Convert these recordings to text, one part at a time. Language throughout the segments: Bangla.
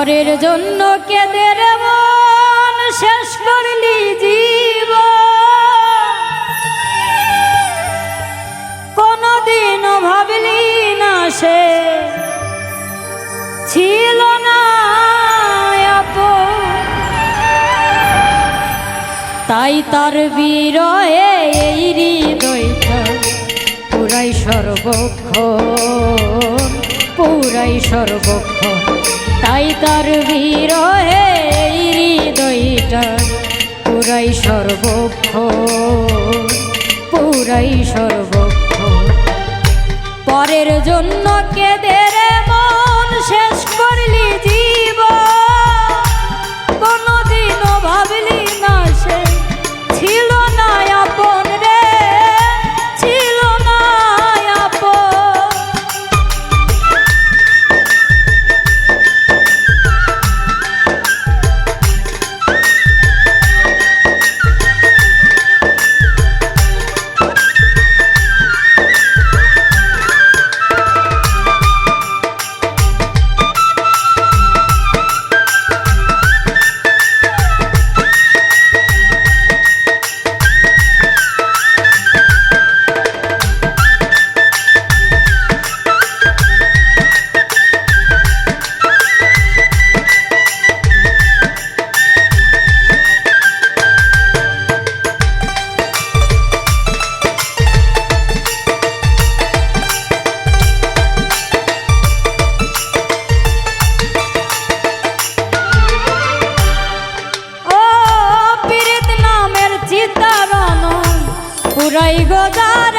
জন্য কেঁদে রে মন শেষ করলি জীব কোনদিনও ভাবলি না সে ছিল না। তাই তার বিরহে এই হৃদয়টা পুরাই সর্বক্ষণ পুরাই সর্বক্ষণ তাই তার বিরহে হৃদয়টা পুরাই সর্বক্ষ পুরাই সর্বক্ষ। পরের জন্য কেঁদে রে নামের পুরাই গোদারে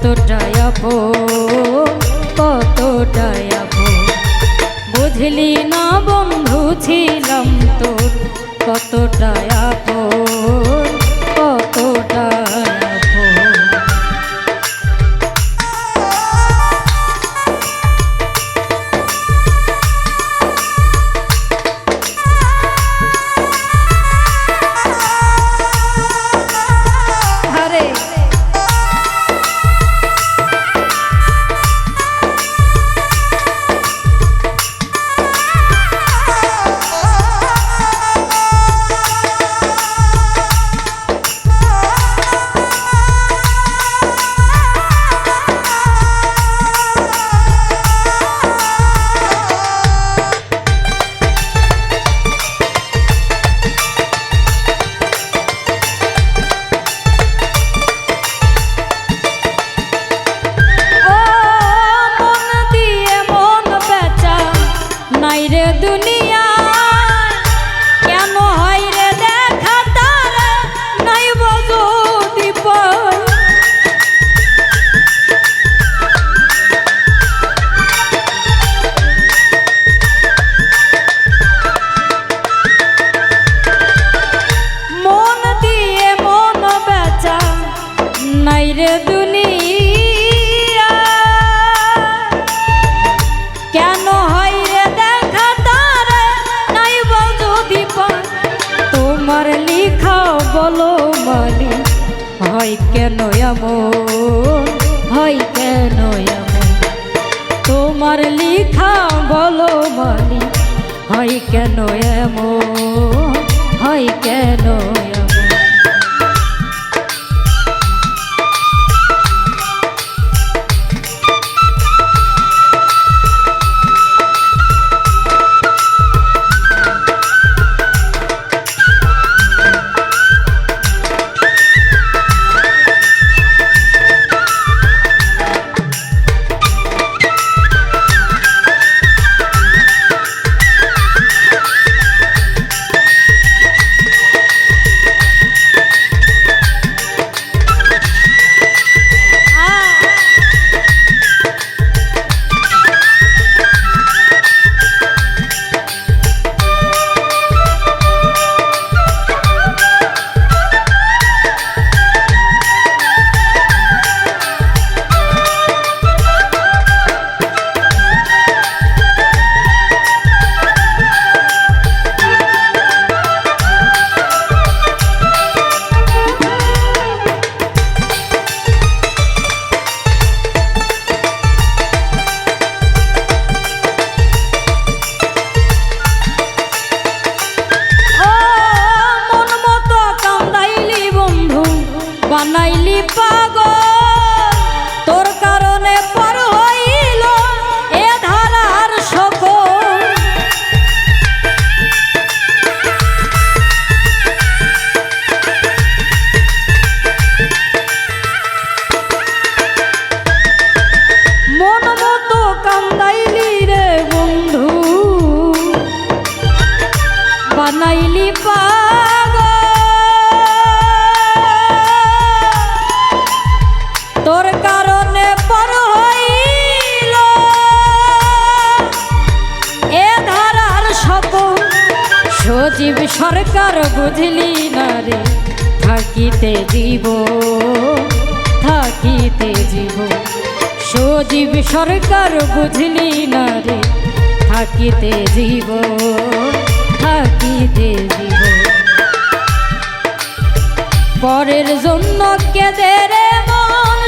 কতটা আপো কতটা আপো বুঝলি না বন্ধু ছিলাম তোর কতটা আপো কেন এমন হয় কেন এমন? তোমার লিখা বলো মালি হয় কেন এমন? হয় কেন বানাইলি পাগল। সজীব সরকার বুঝলি না রে, থাকিতে জীব থাকিতে জীব। সজীব সরকার বুঝলি না রে, থাকিতে জীব থাকিতে জীব। পরের জন্য কেঁদে রে মন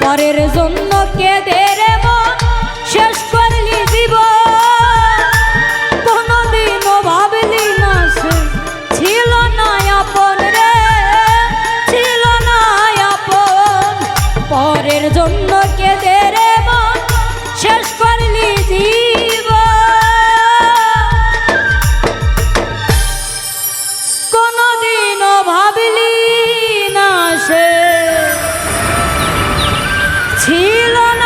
পরের জন্য কেঁদে রেব শেষ করলি জীব কোনদিনও ভাবলি না সে ছিল না আপন রে, ছিল না আপন। পরের জন্য কে lo